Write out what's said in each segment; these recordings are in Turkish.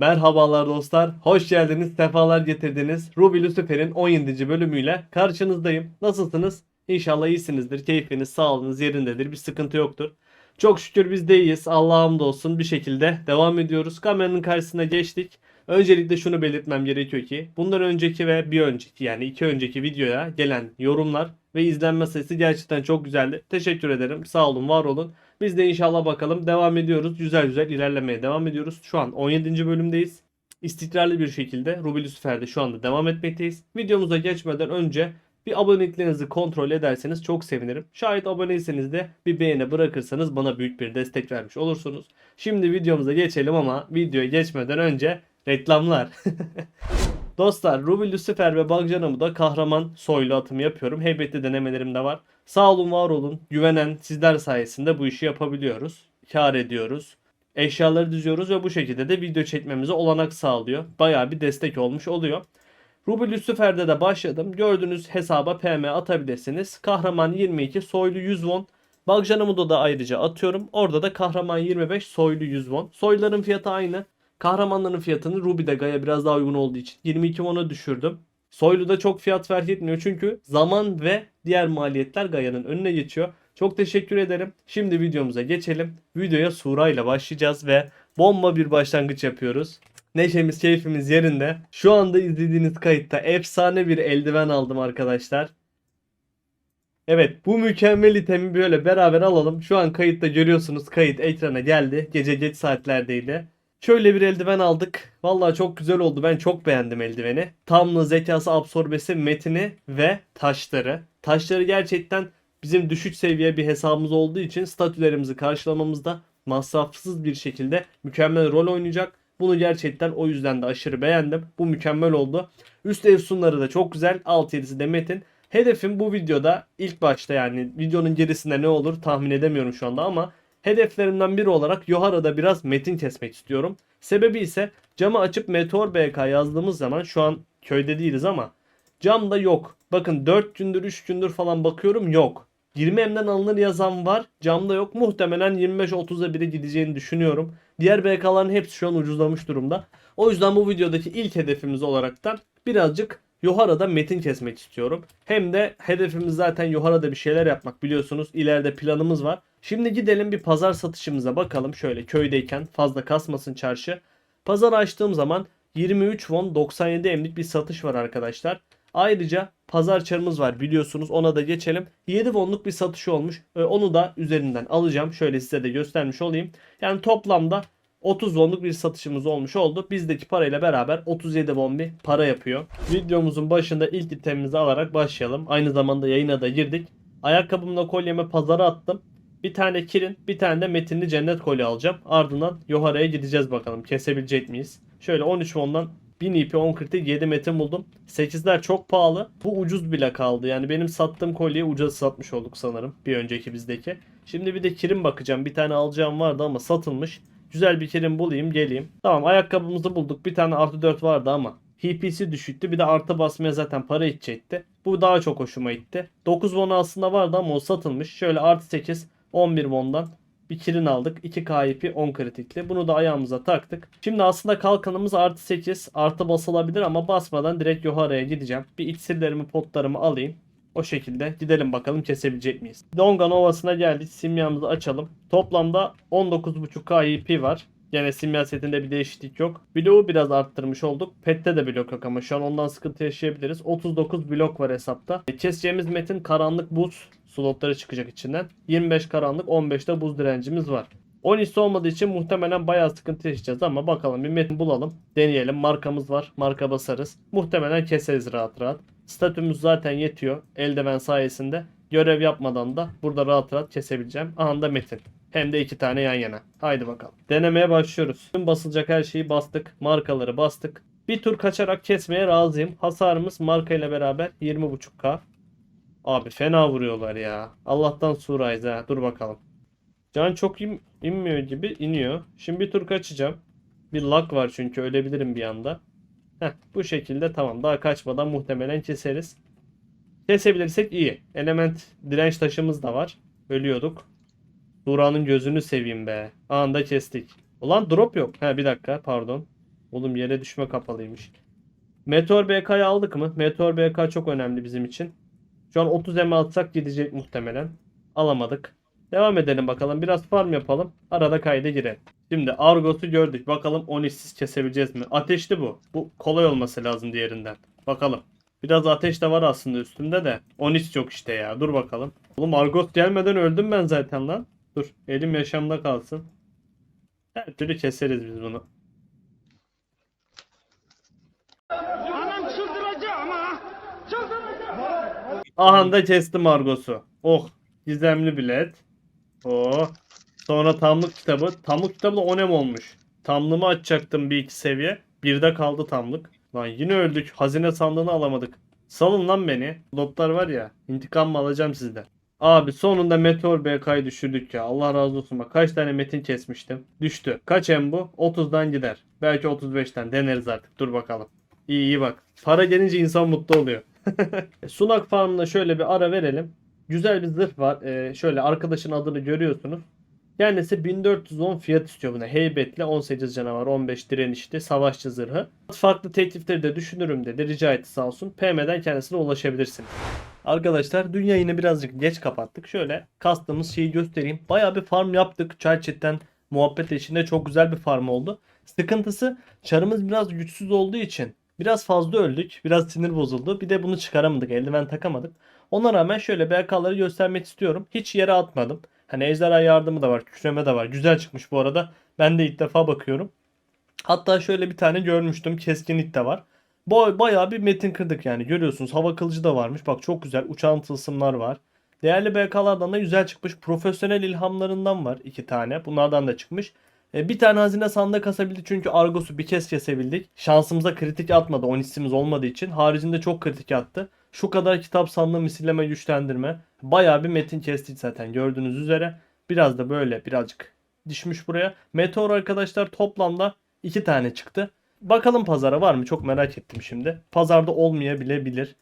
Merhabalar dostlar, hoş geldiniz, sefalar getirdiniz. Ruby Lucifer'in 17. bölümüyle karşınızdayım. Nasılsınız? İnşallah iyisinizdir, keyfiniz, sağlığınız yerindedir, bir sıkıntı yoktur. Çok şükür biz de iyiyiz, Allah'a hamdolsun bir şekilde devam ediyoruz. Kameranın karşısına geçtik. Öncelikle şunu belirtmem gerekiyor ki bundan önceki ve bir önceki yani iki önceki videoya gelen yorumlar ve izlenme sayısı gerçekten çok güzeldi. Teşekkür ederim. Sağ olun, var olun. Biz de inşallah bakalım devam ediyoruz. Güzel güzel ilerlemeye devam ediyoruz. Şu an 17. bölümdeyiz. İstikrarlı bir şekilde Ruby Lucifer'de şu anda devam etmekteyiz. Videomuza geçmeden önce bir aboneliklerinizi kontrol ederseniz çok sevinirim. Şayet aboneyseniz de bir beğeni bırakırsanız bana büyük bir destek vermiş olursunuz. Şimdi videomuza geçelim ama videoya geçmeden önce reklamlar. Dostlar Ruby Lucifer ve Bagcanam'ı da kahraman soylu atımı yapıyorum. Heybetli denemelerim de var. Sağ olun var olun. Güvenen sizler sayesinde bu işi yapabiliyoruz. Kar ediyoruz. Eşyaları düzüyoruz ve bu şekilde de video çekmemize olanak sağlıyor. Bayağı bir destek olmuş oluyor. Ruby Lucifer'de de başladım. Gördüğünüz hesaba PM atabilirsiniz. Kahraman 22 soylu 100 won. Bagcanam'ı da ayrıca atıyorum. Orada da kahraman 25 soylu 100 won. Soyların fiyatı aynı. Kahramanların fiyatını Ruby'de Gaia biraz daha uygun olduğu için 22 won'a düşürdüm. Soylu'da çok fiyat fark etmiyor çünkü zaman ve diğer maliyetler Gaia'nın önüne geçiyor. Çok teşekkür ederim. Şimdi videomuza geçelim. Videoya Sura ile başlayacağız ve bomba bir başlangıç yapıyoruz. Neşemiz keyfimiz yerinde. Şu anda izlediğiniz kayıtta efsane bir eldiven aldım arkadaşlar. Evet bu mükemmel itemi böyle beraber alalım. Şu an kayıtta görüyorsunuz kayıt ekrana geldi. Gece geç saatlerdeydi. Şöyle bir eldiven aldık. Vallahi çok güzel oldu. Ben çok beğendim eldiveni. Tamlı zekası absorbesi metini ve taşları. Taşları gerçekten bizim düşük seviye bir hesabımız olduğu için statülerimizi karşılamamızda masrafsız bir şekilde mükemmel rol oynayacak. Bunu gerçekten o yüzden de aşırı beğendim. Bu mükemmel oldu. Üst efsunları da çok güzel. 6-7'si de metin. Hedefim bu videoda ilk başta yani videonun gerisinde ne olur tahmin edemiyorum şu anda ama hedeflerimden biri olarak Yohara'da biraz metin kesmek istiyorum. Sebebi ise camı açıp Meteor BK yazdığımız zaman şu an köyde değiliz ama camda yok. Bakın 4 gündür 3 gündür falan bakıyorum yok. 20M'den alınır yazan var. Camda yok. Muhtemelen 25-30'a biri gideceğini düşünüyorum. Diğer BK'ların hepsi şu an ucuzlamış durumda. O yüzden bu videodaki ilk hedefimiz olaraktan birazcık Yohara'da metin kesmek istiyorum. Hem de hedefimiz zaten Yohara'da bir şeyler yapmak biliyorsunuz. İleride planımız var. Şimdi gidelim bir pazar satışımıza bakalım. Şöyle köydeyken fazla kasmasın çarşı. Pazar açtığım zaman 23 won 97 emlik bir satış var arkadaşlar. Ayrıca pazar çarımız var biliyorsunuz ona da geçelim. 7 wonluk bir satış olmuş. Ee, Onu da üzerinden alacağım. Şöyle size de göstermiş olayım. Yani toplamda 30 wonluk bir satışımız olmuş oldu. Bizdeki parayla beraber 37 won bir para yapıyor. Videomuzun başında ilk itemimizi alarak başlayalım. Aynı zamanda yayına da girdik. Ayakkabımla kolyemi pazara attım. Bir tane Kirin, bir tane de Metinli Cennet kolye alacağım. Ardından Yohara'ya gideceğiz bakalım. Kesebilecek miyiz? Şöyle 13 won'dan 1000 IP 10 kritik 7 metin buldum. 8'ler çok pahalı. Bu ucuz bile kaldı. Yani benim sattığım kolyeyi ucuz satmış olduk sanırım. Bir önceki bizdeki. Şimdi bir de kirim bakacağım. Bir tane alacağım vardı ama satılmış. Güzel bir kirim bulayım geleyim. Tamam ayakkabımızı bulduk. Bir tane artı 4 vardı ama. HP'si düşüktü. Bir de artı basmaya zaten para içecekti. Bu daha çok hoşuma gitti. 9 won aslında vardı ama o satılmış. Şöyle artı 8 11 won'dan bir kirin aldık. 2 KIP 10 kritikli. Bunu da ayağımıza taktık. Şimdi aslında kalkanımız artı 8 artı basılabilir ama basmadan direkt Yohara'ya gideceğim. Bir iksirlerimi potlarımı alayım. O şekilde gidelim bakalım kesebilecek miyiz? Dongan Ovası'na geldik. Simyamızı açalım. Toplamda 19.5 KIP var. Yine simya setinde bir değişiklik yok. Bloğu biraz arttırmış olduk. Pet'te de blok yok ama şu an ondan sıkıntı yaşayabiliriz. 39 blok var hesapta. E, Keseceğimiz metin karanlık buz slotları çıkacak içinden. 25 karanlık 15 de buz direncimiz var. 13 olmadığı için muhtemelen bayağı sıkıntı yaşayacağız ama bakalım bir metin bulalım. Deneyelim. Markamız var. Marka basarız. Muhtemelen keseriz rahat rahat. Statümüz zaten yetiyor. Eldiven sayesinde. Görev yapmadan da burada rahat rahat kesebileceğim. Aha da metin. Hem de iki tane yan yana. Haydi bakalım. Denemeye başlıyoruz. Tüm basılacak her şeyi bastık. Markaları bastık. Bir tur kaçarak kesmeye razıyım. Hasarımız marka ile beraber 20.5k. Abi fena vuruyorlar ya. Allah'tan surayız. Dur bakalım. Can çok in- inmiyor gibi iniyor. Şimdi bir tur kaçacağım. Bir lag var çünkü ölebilirim bir anda. Heh, bu şekilde tamam. Daha kaçmadan muhtemelen keseriz. Kesebilirsek iyi. Element direnç taşımız da var. Ölüyorduk. Dura'nın gözünü seveyim be. Anında kestik. Ulan drop yok. Ha bir dakika pardon. Oğlum yere düşme kapalıymış. Meteor BK'yı aldık mı? Meteor BK çok önemli bizim için. Şu an 30 M atsak gidecek muhtemelen. Alamadık. Devam edelim bakalım. Biraz farm yapalım. Arada kayda girelim. Şimdi Argos'u gördük. Bakalım Onis'siz kesebileceğiz mi? Ateşli bu. Bu kolay olması lazım diğerinden. Bakalım. Biraz ateş de var aslında üstünde de. Onis yok işte ya. Dur bakalım. Oğlum Argos gelmeden öldüm ben zaten lan. Dur. Elim yaşamda kalsın. Her türlü keseriz biz bunu. Anam çıldıracağım ha. Çıldıracağım. Aha da kestim Argos'u. Oh. Gizemli bilet. Oh. Sonra tamlık kitabı. Tamlık kitabı da onem olmuş. Tamlığımı açacaktım bir iki seviye. Birde kaldı tamlık. Lan yine öldük. Hazine sandığını alamadık. Salın lan beni. Lotlar var ya. İntikam mı alacağım sizden. Abi sonunda Meteor BK'yı düşürdük ya. Allah razı olsun bak. Kaç tane metin kesmiştim. Düştü. Kaç em bu? 30'dan gider. Belki 35'ten. Deneriz artık. Dur bakalım. İyi iyi bak. Para gelince insan mutlu oluyor. Sunak Farm'da şöyle bir ara verelim. Güzel bir zırh var. Ee, şöyle arkadaşın adını görüyorsunuz. Kendisi 1410 fiyat istiyor buna. Heybetli 18 canavar 15 direnişli savaşçı zırhı. Farklı teklifleri de düşünürüm dedi. Rica etti sağ olsun. PM'den kendisine ulaşabilirsiniz. Arkadaşlar dünya yine birazcık geç kapattık. Şöyle kastığımız şeyi göstereyim. Bayağı bir farm yaptık. Çerçetten muhabbet içinde çok güzel bir farm oldu. Sıkıntısı çarımız biraz güçsüz olduğu için biraz fazla öldük. Biraz sinir bozuldu. Bir de bunu çıkaramadık. Eldiven takamadık. Ona rağmen şöyle BK'ları göstermek istiyorum. Hiç yere atmadım. Hani ejderha yardımı da var. Kükreme de var. Güzel çıkmış bu arada. Ben de ilk defa bakıyorum. Hatta şöyle bir tane görmüştüm. Keskinlik de var. Bayağı bir metin kırdık yani. Görüyorsunuz hava kılıcı da varmış. Bak çok güzel. Uçan tılsımlar var. Değerli BK'lardan da güzel çıkmış. Profesyonel ilhamlarından var iki tane. Bunlardan da çıkmış. E, bir tane hazine sandığı kasabildik çünkü Argos'u bir kez kesebildik. Şansımıza kritik atmadı. 10 isimiz olmadığı için. Haricinde çok kritik attı. Şu kadar kitap sandığı misilleme güçlendirme. Bayağı bir metin kestik zaten gördüğünüz üzere. Biraz da böyle birazcık düşmüş buraya. Meteor arkadaşlar toplamda 2 tane çıktı. Bakalım pazara var mı? Çok merak ettim şimdi. Pazarda olmayabilebilir.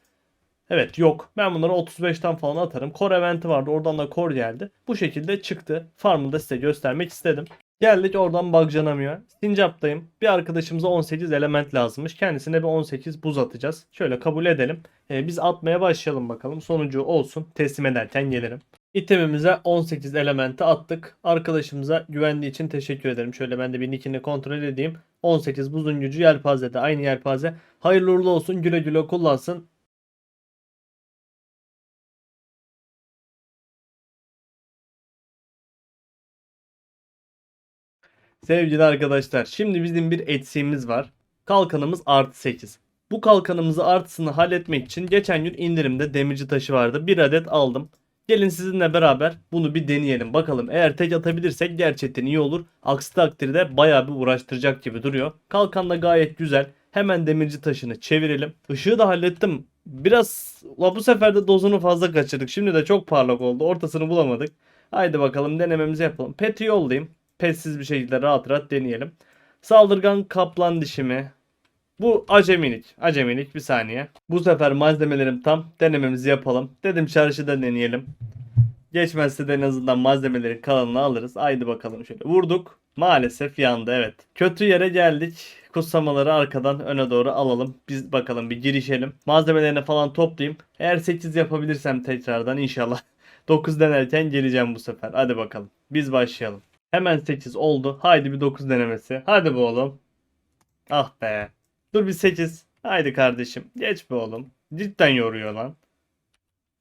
Evet yok. Ben bunları 35'ten falan atarım. Core eventi vardı. Oradan da core geldi. Bu şekilde çıktı. Farmı da size göstermek istedim. Geldik oradan bugcanamıyor. Sincap'tayım. Bir arkadaşımıza 18 element lazımmış. Kendisine bir 18 buz atacağız. Şöyle kabul edelim. Ee, biz atmaya başlayalım bakalım. Sonucu olsun. Teslim ederken gelirim. İtemimize 18 elementi attık. Arkadaşımıza güvendiği için teşekkür ederim. Şöyle ben de bir nickini kontrol edeyim. 18 buzun gücü yelpazede. Aynı yelpaze. Hayırlı uğurlu olsun. Güle güle kullansın. Sevgili arkadaşlar, şimdi bizim bir eksiğimiz var. Kalkanımız artı 8. Bu kalkanımızı artısını halletmek için geçen gün indirimde demirci taşı vardı. Bir adet aldım. Gelin sizinle beraber bunu bir deneyelim. Bakalım eğer tek atabilirsek gerçekten iyi olur. Aksi takdirde bayağı bir uğraştıracak gibi duruyor. Kalkan da gayet güzel. Hemen demirci taşını çevirelim. Işığı da hallettim. Biraz la bu sefer de dozunu fazla kaçırdık. Şimdi de çok parlak oldu. Ortasını bulamadık. Haydi bakalım denememizi yapalım. Pet'i yollayayım. Petsiz bir şekilde rahat rahat deneyelim. Saldırgan kaplan dişimi. Bu acemilik. Acemilik bir saniye. Bu sefer malzemelerim tam. Denememizi yapalım. Dedim çarşıda deneyelim. Geçmezse de en azından malzemelerin kalanını alırız. Haydi bakalım şöyle. Vurduk. Maalesef yandı evet. Kötü yere geldik. Kutsamaları arkadan öne doğru alalım. Biz bakalım bir girişelim. Malzemelerini falan toplayayım. Eğer 8 yapabilirsem tekrardan inşallah. 9 denerken geleceğim bu sefer. Hadi bakalım. Biz başlayalım. Hemen 8 oldu. Haydi bir 9 denemesi. Hadi be oğlum. Ah be. Dur bir 8. Haydi kardeşim. Geç be oğlum. Cidden yoruyor lan.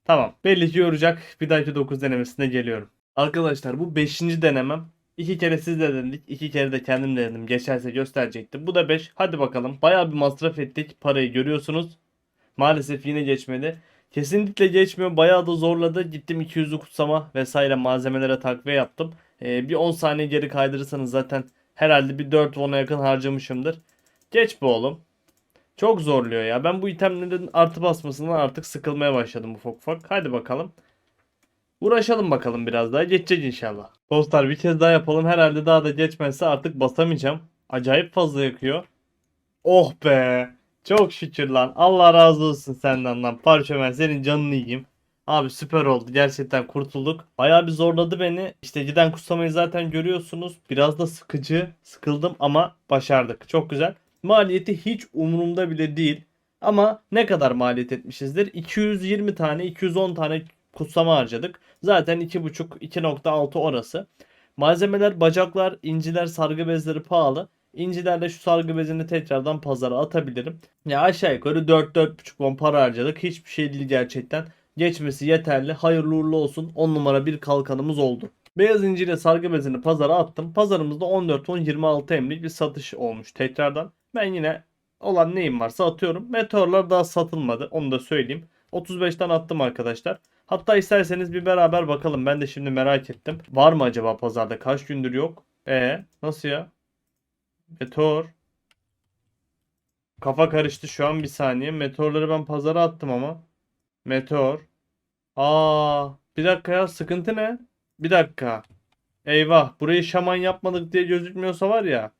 Tamam. Belli ki yoracak. Bir dahaki 9 denemesine geliyorum. Arkadaşlar bu 5. denemem. İki kere siz de denedik. iki kere de kendim denedim. Geçerse gösterecektim. Bu da 5. Hadi bakalım. Bayağı bir masraf ettik. Parayı görüyorsunuz. Maalesef yine geçmedi. Kesinlikle geçmiyor. Bayağı da zorladı. Gittim 200'lü kutsama vesaire malzemelere takviye yaptım. Ee, bir 10 saniye geri kaydırırsanız zaten herhalde bir 4 won'a yakın harcamışımdır. Geç be oğlum. Çok zorluyor ya. Ben bu itemlerin artı basmasından artık sıkılmaya başladım ufak ufak. Hadi bakalım. Uğraşalım bakalım biraz daha. Geçecek inşallah. Dostlar bir kez daha yapalım. Herhalde daha da geçmezse artık basamayacağım. Acayip fazla yakıyor. Oh be. Çok şükür lan. Allah razı olsun senden lan. Parşömen senin canını yiyeyim. Abi süper oldu. Gerçekten kurtulduk. Bayağı bir zorladı beni. İşte giden kutsamayı zaten görüyorsunuz. Biraz da sıkıcı. Sıkıldım ama başardık. Çok güzel. Maliyeti hiç umurumda bile değil. Ama ne kadar maliyet etmişizdir? 220 tane, 210 tane kutsama harcadık. Zaten 2.5, 2.6 orası. Malzemeler, bacaklar, inciler, sargı bezleri pahalı. İncilerle şu sargı bezini tekrardan pazara atabilirim. Ya aşağı yukarı 4-4.5 won para harcadık. Hiçbir şey değil gerçekten. Geçmesi yeterli. Hayırlı uğurlu olsun. 10 numara bir kalkanımız oldu. Beyaz inciyle sargı bezini pazara attım. Pazarımızda 14 won 26 emlik bir satış olmuş tekrardan. Ben yine olan neyim varsa atıyorum. Meteorlar daha satılmadı. Onu da söyleyeyim. 35'ten attım arkadaşlar. Hatta isterseniz bir beraber bakalım. Ben de şimdi merak ettim. Var mı acaba pazarda? Kaç gündür yok? E nasıl ya? Meteor. Kafa karıştı şu an bir saniye. Meteorları ben pazara attım ama. Meteor. Aa, bir dakika ya sıkıntı ne? Bir dakika. Eyvah, burayı şaman yapmadık diye gözükmüyorsa var ya.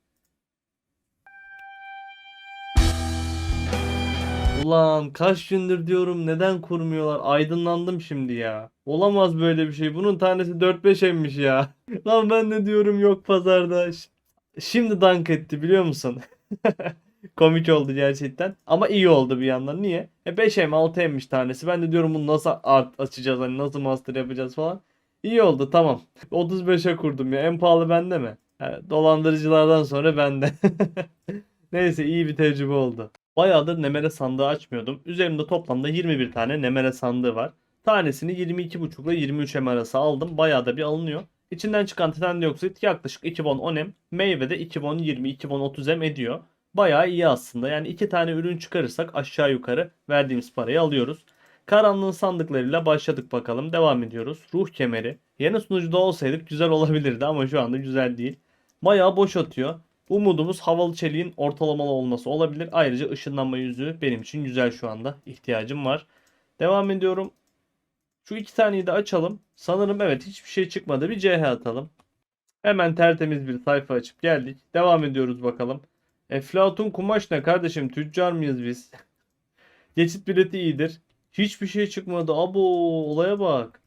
Ulan kaç gündür diyorum neden kurmuyorlar? Aydınlandım şimdi ya. Olamaz böyle bir şey. Bunun tanesi 4-5 emmiş ya. Lan ben de diyorum yok pazarda. Şimdi dank etti biliyor musun? Komik oldu gerçekten. Ama iyi oldu bir yandan. Niye? E 5 em 6 emmiş tanesi. Ben de diyorum bunu nasıl art açacağız hani nasıl master yapacağız falan. İyi oldu tamam. 35'e kurdum ya. En pahalı bende mi? He, dolandırıcılardan sonra bende. Neyse iyi bir tecrübe oldu. Bayağıdır Nemere sandığı açmıyordum. Üzerimde toplamda 21 tane Nemere sandığı var. Tanesini 22.5 ile 23 M arası aldım. Bayağı da bir alınıyor. İçinden çıkan titandioksit yaklaşık 2 bon 10 M. Meyve de 2 bon 20, 2 bon 30 M ediyor. Bayağı iyi aslında. Yani iki tane ürün çıkarırsak aşağı yukarı verdiğimiz parayı alıyoruz. Karanlığın sandıklarıyla başladık bakalım. Devam ediyoruz. Ruh kemeri. Yeni sunucuda olsaydık güzel olabilirdi ama şu anda güzel değil. Bayağı boş atıyor. Umudumuz havalı çeliğin ortalamalı olması olabilir. Ayrıca ışınlanma yüzüğü benim için güzel şu anda. İhtiyacım var. Devam ediyorum. Şu iki taneyi de açalım. Sanırım evet hiçbir şey çıkmadı. Bir CH atalım. Hemen tertemiz bir sayfa açıp geldik. Devam ediyoruz bakalım. Eflatun kumaş ne kardeşim? Tüccar mıyız biz? Geçit bileti iyidir. Hiçbir şey çıkmadı. Abo olaya bak.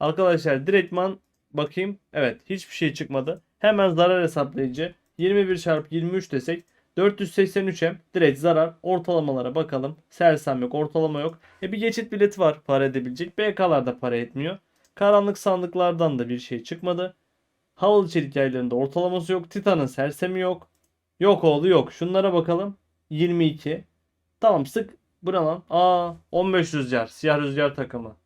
Arkadaşlar direktman bakayım. Evet hiçbir şey çıkmadı. Hemen zarar hesaplayıcı. 21 çarpı 23 desek 483 hem direkt zarar ortalamalara bakalım. Sersem yok ortalama yok. E bir geçit bileti var para edebilecek. BK'lar da para etmiyor. Karanlık sandıklardan da bir şey çıkmadı. Havalı çelik yaylarında ortalaması yok. Titan'ın sersemi yok. Yok oğlu yok. Şunlara bakalım. 22. Tamam sık. Bu ne? Aa 15 rüzgar. Siyah rüzgar takımı.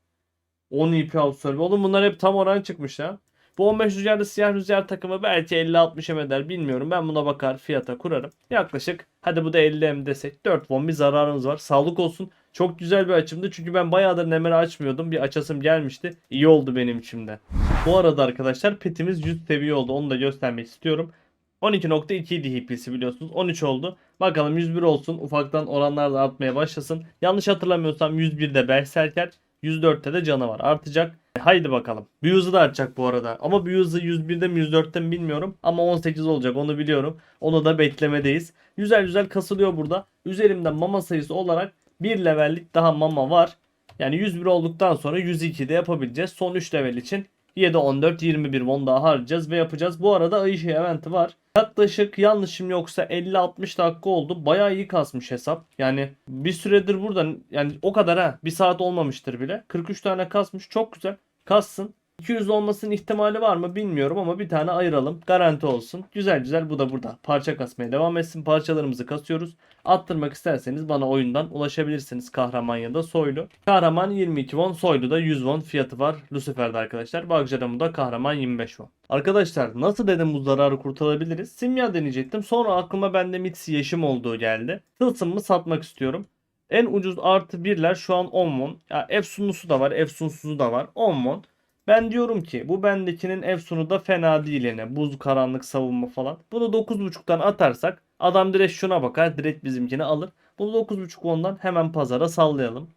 10 IP Outserve. Oğlum bunlar hep tam oran çıkmış ya. Bu 15 rüzgarlı siyah rüzgar takımı belki 50-60 em eder bilmiyorum. Ben buna bakar fiyata kurarım. Yaklaşık hadi bu da 50 em desek 4 won bir zararımız var. Sağlık olsun. Çok güzel bir açımdı çünkü ben bayağıdır nemeri açmıyordum. Bir açasım gelmişti. İyi oldu benim içimde. Bu arada arkadaşlar petimiz 100 seviye oldu. Onu da göstermek istiyorum. 12.2 idi HP'si biliyorsunuz. 13 oldu. Bakalım 101 olsun. Ufaktan oranlar da artmaya başlasın. Yanlış hatırlamıyorsam 101'de Berserker. 104'te de canavar artacak. Haydi bakalım. Bir hızı da artacak bu arada. Ama bir hızı 101'de mi 104'te mi bilmiyorum. Ama 18 olacak onu biliyorum. Onu da beklemedeyiz. Güzel güzel kasılıyor burada. Üzerimde mama sayısı olarak bir levellik daha mama var. Yani 101 olduktan sonra 102'de yapabileceğiz. Son 3 level için 7, 14, 21 won daha harcayacağız ve yapacağız. Bu arada Ayşe eventi var. Yaklaşık yanlışım yoksa 50-60 dakika oldu. Bayağı iyi kasmış hesap. Yani bir süredir buradan yani o kadar ha. Bir saat olmamıştır bile. 43 tane kasmış. Çok güzel. Kassın. 200 olmasının ihtimali var mı bilmiyorum ama bir tane ayıralım. Garanti olsun. Güzel güzel bu da burada. Parça kasmaya devam etsin. Parçalarımızı kasıyoruz. Attırmak isterseniz bana oyundan ulaşabilirsiniz. Kahraman ya da soylu. Kahraman 22 won. Soylu da 100 won fiyatı var. Lucifer'de arkadaşlar. Bagjaram'ı da kahraman 25 won. Arkadaşlar nasıl dedim bu zararı kurtarabiliriz? Simya deneyecektim. Sonra aklıma bende Mitsi Yeşim olduğu geldi. Tılsımımı satmak istiyorum. En ucuz artı birler şu an 10 won. Ya Efsunlusu da var, Efsunsuzu da var. 10 won. Ben diyorum ki bu bendekinin Efsun'u da fena değil yine. Buz, karanlık, savunma falan. Bunu 9.5'tan atarsak adam direkt şuna bakar. Direkt bizimkini alır. Bunu 9.5 ondan hemen pazara sallayalım.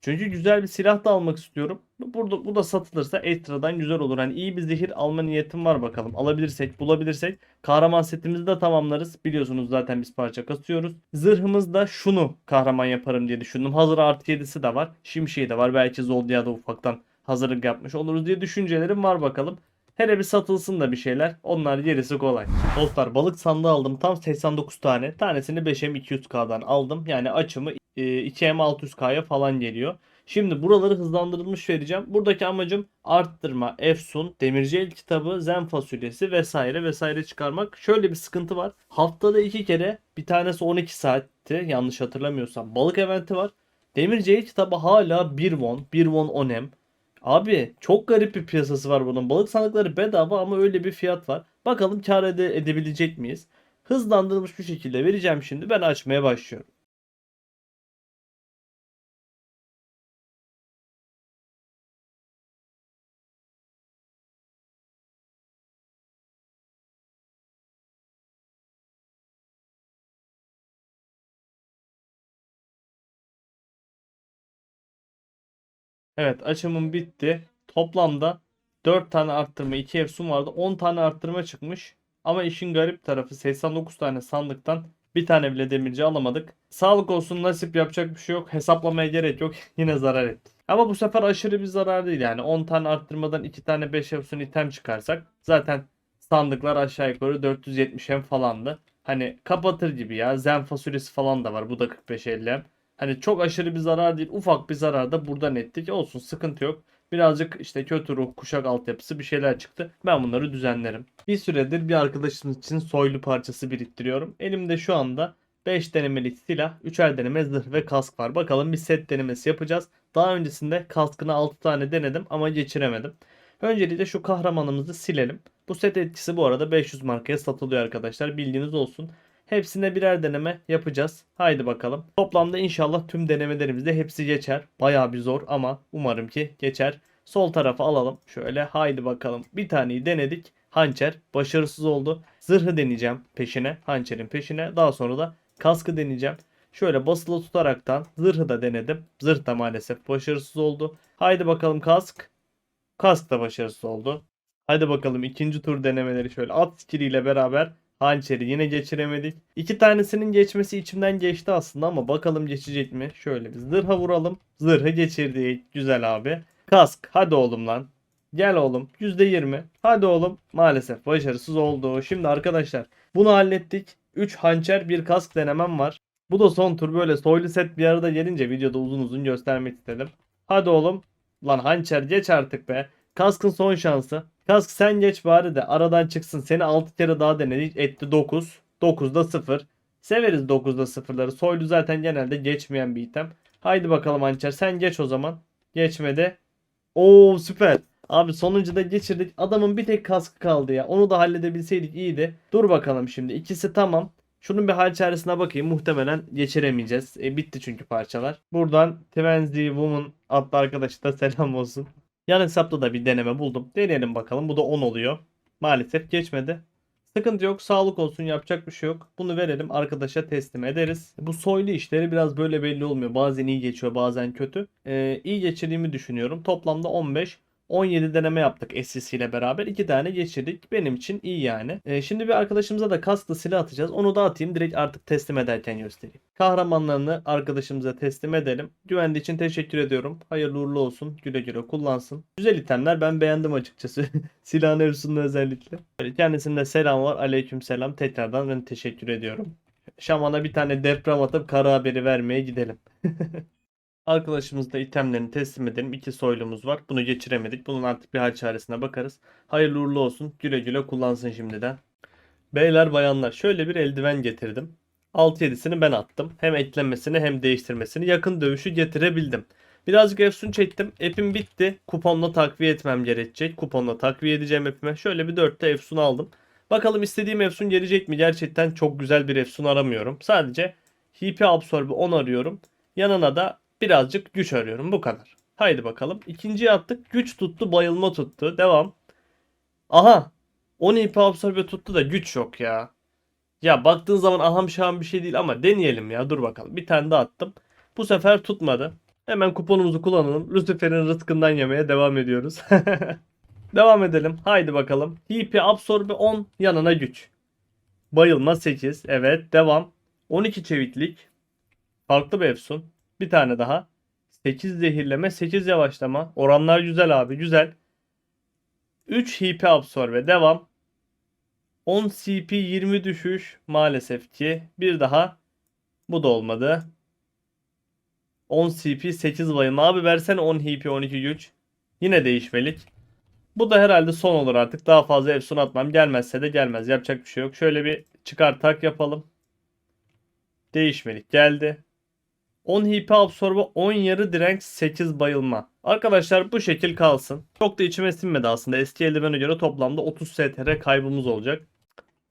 Çünkü güzel bir silah da almak istiyorum. Burada bu da satılırsa ekstradan güzel olur. Hani iyi bir zehir alma niyetim var bakalım. Alabilirsek, bulabilirsek kahraman setimizi de tamamlarız. Biliyorsunuz zaten biz parça kasıyoruz. Zırhımızda şunu kahraman yaparım diye düşündüm. Hazır artı 7'si de var. Şimşeği de var. Belki Zoldyak'a da ufaktan hazırlık yapmış oluruz diye düşüncelerim var bakalım. Hele bir satılsın da bir şeyler. Onlar gerisi kolay. Dostlar balık sandığı aldım. Tam 89 tane. Tanesini 5M 200K'dan aldım. Yani açımı e, 2M 600K'ya falan geliyor. Şimdi buraları hızlandırılmış vereceğim. Buradaki amacım arttırma, efsun, demirci el kitabı, zen fasulyesi vesaire vesaire çıkarmak. Şöyle bir sıkıntı var. Haftada iki kere bir tanesi 12 saatti yanlış hatırlamıyorsam. Balık eventi var. Demirci el kitabı hala 1 won, 1 won 10M. Abi çok garip bir piyasası var bunun. Balık sandıkları bedava ama öyle bir fiyat var. Bakalım kar ede- edebilecek miyiz? Hızlandırılmış bir şekilde vereceğim şimdi. Ben açmaya başlıyorum. Evet açımım bitti. Toplamda 4 tane arttırma 2 efsun vardı. 10 tane arttırma çıkmış. Ama işin garip tarafı 89 tane sandıktan bir tane bile demirci alamadık. Sağlık olsun nasip yapacak bir şey yok. Hesaplamaya gerek yok. Yine zarar ettik. Ama bu sefer aşırı bir zarar değil yani. 10 tane arttırmadan 2 tane 5 efsun item çıkarsak zaten sandıklar aşağı yukarı 470 hem falandı. Hani kapatır gibi ya. Zen fasulyesi falan da var. Bu da 45-50 hem. Hani çok aşırı bir zarar değil. Ufak bir zarar da buradan ettik. Olsun sıkıntı yok. Birazcık işte kötü ruh, kuşak altyapısı bir şeyler çıktı. Ben bunları düzenlerim. Bir süredir bir arkadaşım için soylu parçası biriktiriyorum. Elimde şu anda 5 denemelik silah, 3'er deneme zırh ve kask var. Bakalım bir set denemesi yapacağız. Daha öncesinde kaskını 6 tane denedim ama geçiremedim. Öncelikle şu kahramanımızı silelim. Bu set etkisi bu arada 500 markaya satılıyor arkadaşlar. Bilginiz olsun. Hepsine birer deneme yapacağız. Haydi bakalım. Toplamda inşallah tüm denemelerimizde hepsi geçer. Bayağı bir zor ama umarım ki geçer. Sol tarafa alalım. Şöyle haydi bakalım. Bir taneyi denedik. Hançer başarısız oldu. Zırhı deneyeceğim peşine. Hançerin peşine. Daha sonra da kaskı deneyeceğim. Şöyle basılı tutaraktan zırhı da denedim. Zırh da maalesef başarısız oldu. Haydi bakalım kask. Kask da başarısız oldu. Hadi bakalım ikinci tur denemeleri şöyle at skilliyle beraber hançeri yine geçiremedik. İki tanesinin geçmesi içimden geçti aslında ama bakalım geçecek mi? Şöyle bir zırha vuralım. Zırhı geçirdik. Güzel abi. Kask. Hadi oğlum lan. Gel oğlum. %20. Hadi oğlum. Maalesef başarısız oldu. Şimdi arkadaşlar bunu hallettik. 3 hançer bir kask denemem var. Bu da son tur böyle soylu set bir arada gelince videoda uzun uzun göstermek istedim. Hadi oğlum. Lan hançer geç artık be. Kaskın son şansı. Kask sen geç bari de aradan çıksın. Seni 6 kere daha denedik. Etti 9. 9'da 0. Severiz 9'da 0'ları. Soylu zaten genelde geçmeyen bir item. Haydi bakalım hançer sen geç o zaman. Geçmedi. Oo süper. Abi sonuncu da geçirdik. Adamın bir tek kaskı kaldı ya. Onu da halledebilseydik iyiydi. Dur bakalım şimdi. İkisi tamam. Şunun bir hal çaresine bakayım. Muhtemelen geçiremeyeceğiz. E, bitti çünkü parçalar. Buradan Twenty Woman adlı arkadaşı da selam olsun. Yan hesapta da bir deneme buldum. Deneyelim bakalım. Bu da 10 oluyor. Maalesef geçmedi. Sıkıntı yok. Sağlık olsun. Yapacak bir şey yok. Bunu verelim. Arkadaşa teslim ederiz. Bu soylu işleri biraz böyle belli olmuyor. Bazen iyi geçiyor bazen kötü. Ee, iyi geçirdiğimi düşünüyorum. Toplamda 15 17 deneme yaptık SCC ile beraber. 2 tane geçirdik. Benim için iyi yani. Ee, şimdi bir arkadaşımıza da kasklı silah atacağız. Onu da atayım. Direkt artık teslim ederken göstereyim. Kahramanlarını arkadaşımıza teslim edelim. Güvendiği için teşekkür ediyorum. Hayırlı uğurlu olsun. Güle güle kullansın. Güzel itemler. Ben beğendim açıkçası. Silahın Ersun'un özellikle. Kendisinde selam var. Aleyküm selam. Tekrardan ben teşekkür ediyorum. Şaman'a bir tane deprem atıp kara haberi vermeye gidelim. Arkadaşımız da itemlerini teslim edelim. İki soylumuz var. Bunu geçiremedik. Bunun artık bir hal çaresine bakarız. Hayırlı uğurlu olsun. Güle güle kullansın şimdiden. Beyler bayanlar şöyle bir eldiven getirdim. 6-7'sini ben attım. Hem eklenmesini hem değiştirmesini yakın dövüşü getirebildim. Birazcık efsun çektim. Epim bitti. Kuponla takviye etmem gerekecek. Kuponla takviye edeceğim epime. Şöyle bir 4'te efsun aldım. Bakalım istediğim efsun gelecek mi? Gerçekten çok güzel bir efsun aramıyorum. Sadece HP Absorbe 10 arıyorum. Yanına da birazcık güç arıyorum. Bu kadar. Haydi bakalım. İkinciyi attık. Güç tuttu, bayılma tuttu. Devam. Aha. 10 HP Absorbe tuttu da güç yok ya. Ya baktığın zaman aham şaham bir şey değil ama deneyelim ya. Dur bakalım. Bir tane daha attım. Bu sefer tutmadı. Hemen kuponumuzu kullanalım. Lucifer'in rızkından yemeye devam ediyoruz. devam edelim. Haydi bakalım. HP Absorbe 10 yanına güç. Bayılma 8. Evet devam. 12 çeviklik. Farklı bir efsun. Bir tane daha. 8 zehirleme 8 yavaşlama. Oranlar güzel abi güzel. 3 HP absorbe devam. 10 CP 20 düşüş maalesef ki. Bir daha bu da olmadı. 10 CP 8 bayılma. Abi versene 10 HP 12 güç. Yine değişmelik. Bu da herhalde son olur artık. Daha fazla Efsun atmam. Gelmezse de gelmez. Yapacak bir şey yok. Şöyle bir çıkar tak yapalım. Değişmelik geldi. 10 HP absorbe 10 yarı direnç 8 bayılma. Arkadaşlar bu şekil kalsın. Çok da içime sinmedi aslında. Eski eldivene göre toplamda 30 STR kaybımız olacak.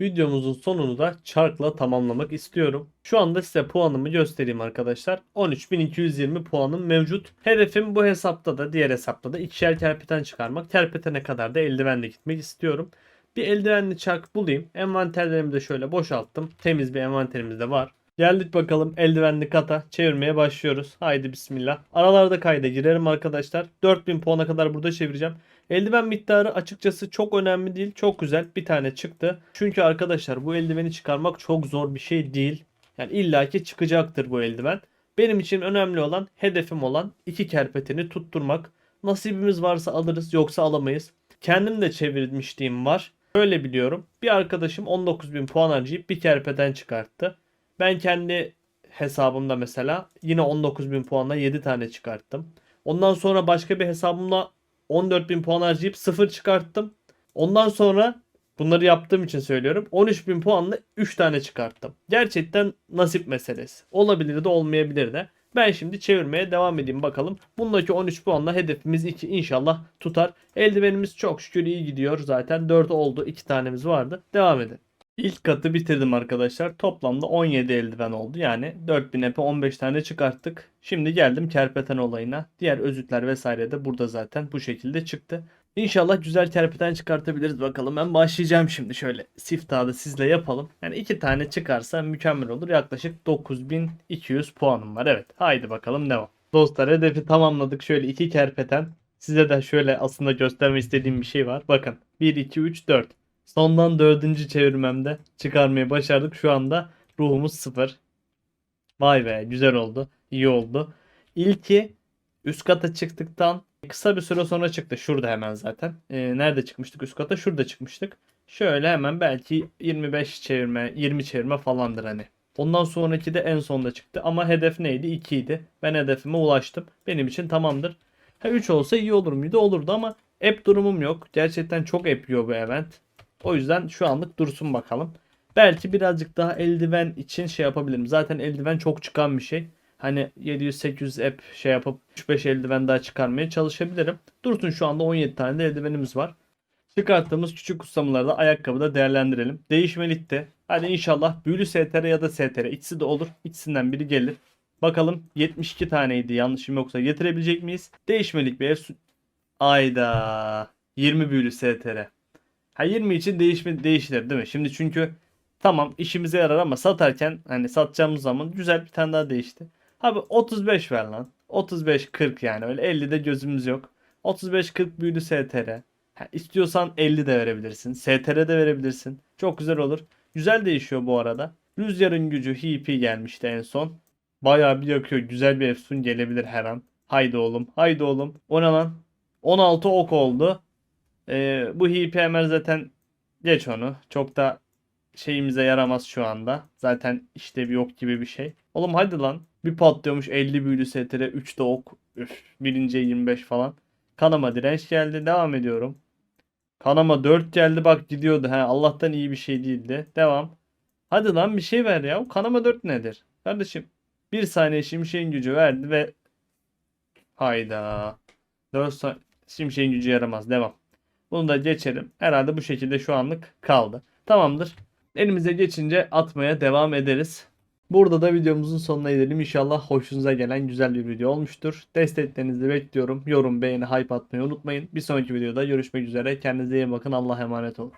Videomuzun sonunu da çarkla tamamlamak istiyorum. Şu anda size puanımı göstereyim arkadaşlar. 13.220 puanım mevcut. Hedefim bu hesapta da diğer hesapta da ikişer kerpeten çıkarmak. Kerpetene kadar da eldivenle gitmek istiyorum. Bir eldivenli çark bulayım. Envanterlerimi de şöyle boşalttım. Temiz bir envanterimiz de var. Geldik bakalım eldivenli kata çevirmeye başlıyoruz. Haydi bismillah. Aralarda kayda girerim arkadaşlar. 4000 puana kadar burada çevireceğim. Eldiven miktarı açıkçası çok önemli değil. Çok güzel bir tane çıktı. Çünkü arkadaşlar bu eldiveni çıkarmak çok zor bir şey değil. Yani illaki çıkacaktır bu eldiven. Benim için önemli olan hedefim olan iki kerpeteni tutturmak. Nasibimiz varsa alırız yoksa alamayız. Kendim de çevirmişliğim var. Öyle biliyorum. Bir arkadaşım 19.000 puan harcayıp bir kerpeten çıkarttı. Ben kendi hesabımda mesela yine 19.000 puanla 7 tane çıkarttım. Ondan sonra başka bir hesabımla 14.000 puan harcayıp 0 çıkarttım. Ondan sonra bunları yaptığım için söylüyorum. 13.000 puanla 3 tane çıkarttım. Gerçekten nasip meselesi. Olabilir de olmayabilir de. Ben şimdi çevirmeye devam edeyim bakalım. Bundaki 13 puanla hedefimiz 2 inşallah tutar. Eldivenimiz çok şükür iyi gidiyor zaten. 4 oldu. 2 tanemiz vardı. Devam edelim. İlk katı bitirdim arkadaşlar. Toplamda 17 eldiven oldu. Yani 4000 epe 15 tane çıkarttık. Şimdi geldim kerpeten olayına. Diğer özütler vesaire de burada zaten bu şekilde çıktı. İnşallah güzel kerpeten çıkartabiliriz bakalım. Ben başlayacağım şimdi şöyle siftahı sizle yapalım. Yani iki tane çıkarsa mükemmel olur. Yaklaşık 9200 puanım var. Evet haydi bakalım devam. Dostlar hedefi tamamladık. Şöyle iki kerpeten. Size de şöyle aslında göstermek istediğim bir şey var. Bakın 1, 2, 3, 4. Sondan dördüncü çevirmemde çıkarmayı başardık. Şu anda ruhumuz sıfır. Vay be güzel oldu. İyi oldu. İlki üst kata çıktıktan kısa bir süre sonra çıktı. Şurada hemen zaten. Ee, nerede çıkmıştık üst kata? Şurada çıkmıştık. Şöyle hemen belki 25 çevirme, 20 çevirme falandır hani. Ondan sonraki de en sonda çıktı. Ama hedef neydi? 2 idi. Ben hedefime ulaştım. Benim için tamamdır. Ha 3 olsa iyi olur muydu? Olurdu ama app durumum yok. Gerçekten çok app yiyor bu event. O yüzden şu anlık dursun bakalım. Belki birazcık daha eldiven için şey yapabilirim. Zaten eldiven çok çıkan bir şey. Hani 700-800 app şey yapıp 3-5 eldiven daha çıkarmaya çalışabilirim. Dursun şu anda 17 tane de eldivenimiz var. Çıkarttığımız küçük kutsamaları da ayakkabıda değerlendirelim. Değişmelikte. Hadi inşallah büyülü STR ya da STR. İkisi de olur. İkisinden biri gelir. Bakalım 72 taneydi yanlışım yoksa getirebilecek miyiz? Değişmelik bir ev. Ayda 20 büyülü STR. Ha 20 için değişme değişir değil mi? Şimdi çünkü tamam işimize yarar ama satarken hani satacağımız zaman güzel bir tane daha değişti. Abi 35 ver lan. 35 40 yani öyle 50'de gözümüz yok. 35 40 büyülü STR. Ha, istiyorsan 50 de verebilirsin. STR de verebilirsin. Çok güzel olur. Güzel değişiyor bu arada. Rüzgarın gücü HP gelmişti en son. Bayağı bir yakıyor. Güzel bir efsun gelebilir her an. Haydi oğlum. Haydi oğlum. O ne lan? 16 ok oldu. Ee, bu HPMR zaten geç onu. Çok da şeyimize yaramaz şu anda. Zaten işte bir yok gibi bir şey. Oğlum hadi lan. Bir patlıyormuş 50 büyülü STR 3 de ok. Üf, birinciye 25 falan. Kanama direnç geldi. Devam ediyorum. Kanama 4 geldi bak gidiyordu. He, Allah'tan iyi bir şey değildi. Devam. Hadi lan bir şey ver ya. Kanama 4 nedir? Kardeşim. Bir saniye şimşeğin gücü verdi ve hayda. 4 saniye şimşeğin gücü yaramaz. Devam. Bunu da geçelim. Herhalde bu şekilde şu anlık kaldı. Tamamdır. Elimize geçince atmaya devam ederiz. Burada da videomuzun sonuna gelelim. İnşallah hoşunuza gelen güzel bir video olmuştur. Desteklerinizi bekliyorum. Yorum, beğeni, hype atmayı unutmayın. Bir sonraki videoda görüşmek üzere. Kendinize iyi bakın. Allah'a emanet olun.